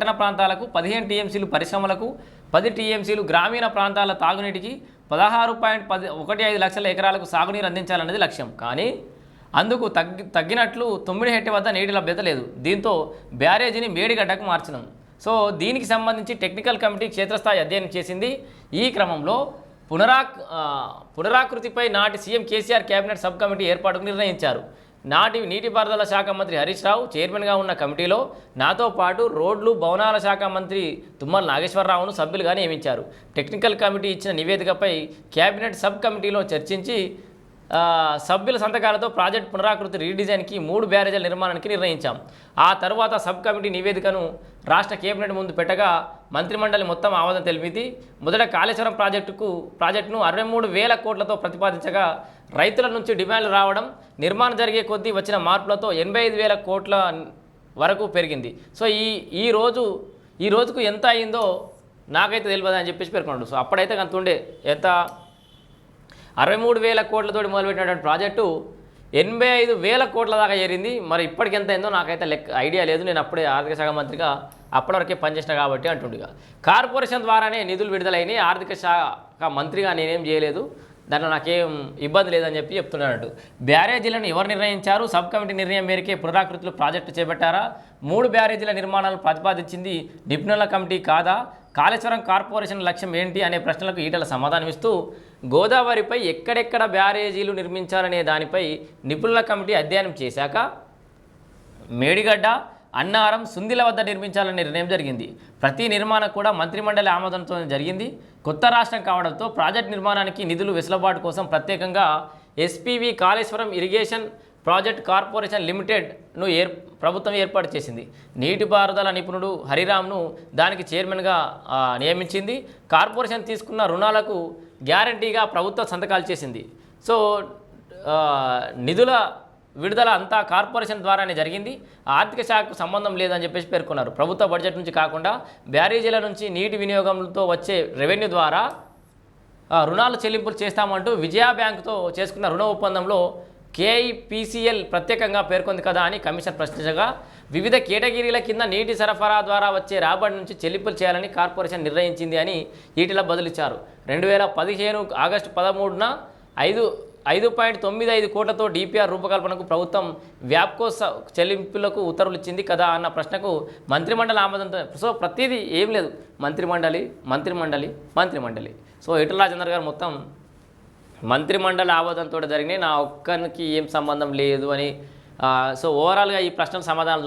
పట్టణ ప్రాంతాలకు పదిహేను టీఎంసీలు పరిశ్రమలకు పది టీఎంసీలు గ్రామీణ ప్రాంతాల తాగునీటికి పదహారు పాయింట్ పది ఒకటి ఐదు లక్షల ఎకరాలకు సాగునీరు అందించాలన్నది లక్ష్యం. కానీ అందుకు తగ్గి తగ్గినట్లు తొమ్మిది హెట్టి వద్ద నీటి లభ్యత లేదు. దీంతో బ్యారేజీని మేడిగడ్డకు మార్చినాం సో దీనికి సంబంధించి టెక్నికల్ కమిటీ క్షేత్రస్థాయి అధ్యయనం చేసింది. ఈ క్రమంలో పునరా పునరాకృతిపై నాటి CM KCR cabinet sub committee ఏర్పాటుకు నిర్ణయించారు. నాటి నీటిపారుదల శాఖ మంత్రి హరీష్ రావు చైర్మన్గా ఉన్న కమిటీలో నాతో పాటు రోడ్లు భవనాల శాఖ మంత్రి తుమ్మల నాగేశ్వరరావును సభ్యులుగా నియమించారు. టెక్నికల్ కమిటీ ఇచ్చిన నివేదికపై కేబినెట్ సబ్ కమిటీలో చర్చించి సభ్యుల సంతకాలతో ప్రాజెక్ట్ పునరాకృతి రీడిజైన్కి మూడు బ్యారేజీల నిర్మాణానికి నిర్ణయించాం. ఆ తర్వాత సబ్ కమిటీ నివేదికను రాష్ట్ర కేబినెట్ ముందు పెట్టగా మంత్రిమండలి మొత్తం ఆమోదం తెలిపింది. మొదట కాళేశ్వరం ప్రాజెక్టుకు ప్రాజెక్టును అరవై మూడు వేల కోట్లతో ప్రతిపాదించగా రైతుల నుంచి డిమాండ్లు రావడం నిర్మాణం జరిగే కొద్దీ వచ్చిన మార్పులతో ఎనభై ఐదు వేల కోట్ల వరకు పెరిగింది. సో ఈ ఈ రోజు ఈ రోజుకు ఎంత అయిందో నాకైతే తెలియదు అని చెప్పేసి పేర్కొన్నాడు. సో అప్పుడైతే అంత ఉండే ఎంత అరవై మూడు వేల కోట్లతోటి మొదలుపెట్టినటువంటి ప్రాజెక్టు ఎనభై ఐదు వేల కోట్ల దాకా చేరింది. మరి ఇప్పటికి ఎంత అయిందో నాకైతే లెక్క ఐడియా లేదు. నేను అప్పుడే ఆర్థిక శాఖ మంత్రిగా అప్పటివరకే పనిచేసిన కాబట్టి అంటుండగా. కార్పొరేషన్ ద్వారానే నిధులు విడుదలైనవి ఆర్థిక శాఖ మంత్రిగా నేనేం చేయలేదు. దాంట్లో నాకేం ఇబ్బంది లేదని చెప్పి చెప్తున్నాడు బ్యారేజీలను ఎవరు నిర్ణయించారు? సబ్ కమిటీ నిర్ణయం మేరకే పునరాకృతులు ప్రాజెక్టు చేపట్టారా? మూడు బ్యారేజీల నిర్మాణాలు ప్రతిపాదించింది నిపుణుల కమిటీ కాదా? కాళేశ్వరం కార్పొరేషన్ లక్ష్యం ఏంటి అనే ప్రశ్నలకు ఈటల సమాధానమిస్తూ గోదావరిపై ఎక్కడెక్కడ బ్యారేజీలు నిర్మించాలనే దానిపై నిపుణుల కమిటీ అధ్యయనం చేశాక మేడిగడ్డ అన్నారం సుందిల వద్ద నిర్మించాలనే నిర్ణయం జరిగింది. ప్రతి నిర్మాణం కూడా మంత్రిమండలి ఆమోదంతో జరిగింది. కొత్త రాష్ట్రం కావడంతో ప్రాజెక్ట్ నిర్మాణానికి నిధులు వెసులుబాటు కోసం ప్రత్యేకంగా SPV Kaleshwaram irrigation project corporation లిమిటెడ్ను ఏర్ ప్రభుత్వం ఏర్పాటు చేసింది. నీటిపారుదల నిపుణుడు హరిరామ్ను దానికి చైర్మన్గా నియమించింది. కార్పొరేషన్ తీసుకున్న రుణాలకు గ్యారంటీగా ప్రభుత్వం సంతకాలు చేసింది. సో నిధుల విడుదల అంతా కార్పొరేషన్ ద్వారానే జరిగింది. ఆర్థిక శాఖకు సంబంధం లేదని చెప్పేసి పేర్కొన్నారు. ప్రభుత్వ బడ్జెట్ నుంచి కాకుండా బ్యారేజీల నుంచి నీటి వినియోగంతో వచ్చే రెవెన్యూ ద్వారా రుణాలు చెల్లింపులు చేస్తామంటూ విజయా బ్యాంకుతో చేసుకున్న రుణ ఒప్పందంలో కేఐపిసిఎల్ ప్రత్యేకంగా పేర్కొంది కదా అని కమిషన్ ప్రశ్నించగా వివిధ కేటగిరీల కింద నీటి సరఫరా ద్వారా వచ్చే రాబడి నుంచి చెల్లింపులు చేయాలని కార్పొరేషన్ నిర్ణయించింది అని ఈటిల బదులిచ్చారు. రెండు వేల పదిహేను ఆగస్టు పదమూడున ఐదు ఐదు పాయింట్ తొమ్మిది ఐదు కోట్లతో డిపిఆర్ రూపకల్పనకు ప్రభుత్వం వ్యాప్కో చెల్లింపులకు ఉత్తర్వులు ఇచ్చింది కదా అన్న ప్రశ్నకు మంత్రిమండలి ఆమోదంతో సో ప్రతిదీ ఏం లేదు. మంత్రిమండలి మంత్రిమండలి మంత్రిమండలి. సో ఈటల రాజేందర్ గారు మొత్తం మంత్రిమండలి ఆమోదంతో జరిగినాయి. నా ఒక్కరికి ఏం సంబంధం లేదు అని సో ఓవరాల్గా ఈ ప్రశ్న సమాధానాలు